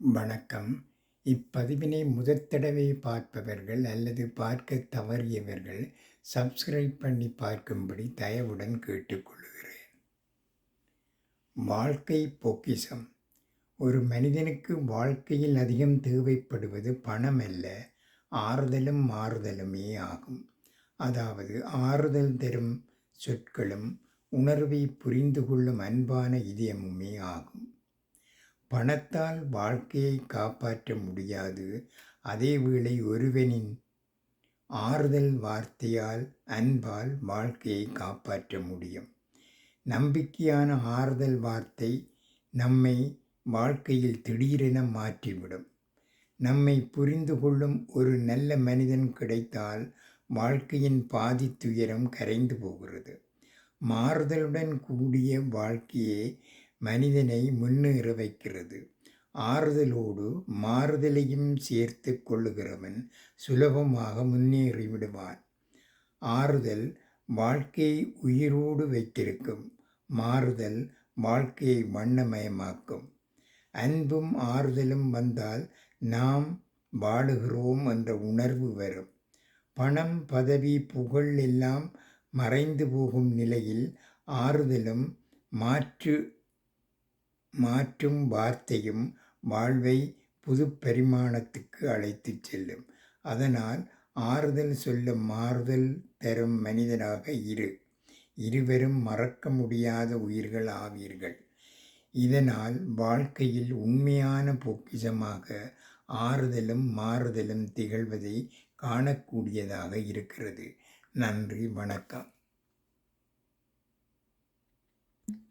வணக்கம். இப்பதிவினை முதற்தடவை பார்ப்பவர்கள் அல்லது பார்க்க தவறியவர்கள் சப்ஸ்கிரைப் பண்ணி பார்க்கும்படி தயவுடன் கேட்டுக்கொள்கிறேன். வாழ்க்கை பொக்கிசம் ஒரு மனிதனுக்கு வாழ்க்கையில் அதிகம் தேவைப்படுவது பணம் அல்ல ஆறுதலும் மாறுதலுமே ஆகும். அதாவது ஆறுதல் தரும் சொற்களும் உணர்வை புரிந்து கொள்ளும் அன்பான இதயமுமே ஆகும். பணத்தால் வாழ்க்கையை காப்பாற்ற முடியாது. அதேவேளை ஒருவனின் ஆறுதல் வார்த்தையால் அன்பால் வாழ்க்கையை காப்பாற்ற முடியும். நம்பிக்கையான ஆறுதல் வார்த்தை நம்மை வாழ்க்கையில் திடீரென மாற்றிவிடும். நம்மை புரிந்து கொள்ளும் ஒரு நல்ல மனிதன் கிடைத்தால் வாழ்க்கையின் பாதி துயரம் கரைந்து போகிறது. மாறுதலுடன் கூடிய வாழ்க்கையே மனிதனை முன்னேற வைக்கிறது ஆறுதலோடு மாறுதலையும் சேர்த்து கொள்ளுகிறவன் சுலபமாக முன்னேறி விடுவான் ஆறுதல் வாழ்க்கையை உயிரோடு வைத்திருக்கும். மாறுதல் வாழ்க்கையை வண்ணமயமாக்கும். அன்பும் ஆறுதலும் வந்தால் நாம் வாழுகிறோம் என்ற உணர்வு வரும். பணம் பதவி புகழ் எல்லாம் மறைந்து போகும் நிலையில் ஆறுதலும் மாற்று மாற்றும் வார்த்தையும் வாழ்வை புது பரிமாணத்துக்கு அழைத்துச் செல்லும். அதனால் ஆறுதல் சொல்ல மாறுதல் தரும் மனிதனாக இரு. இருவரும் மறக்க முடியாத உயிர்கள் ஆவீர்கள். இதனால் வாழ்க்கையில் உண்மையான பொக்கிஷமாக ஆறுதலும் மாறுதலும் திகழ்வதை காணக்கூடியதாக இருக்கிறது. நன்றி வணக்கம்.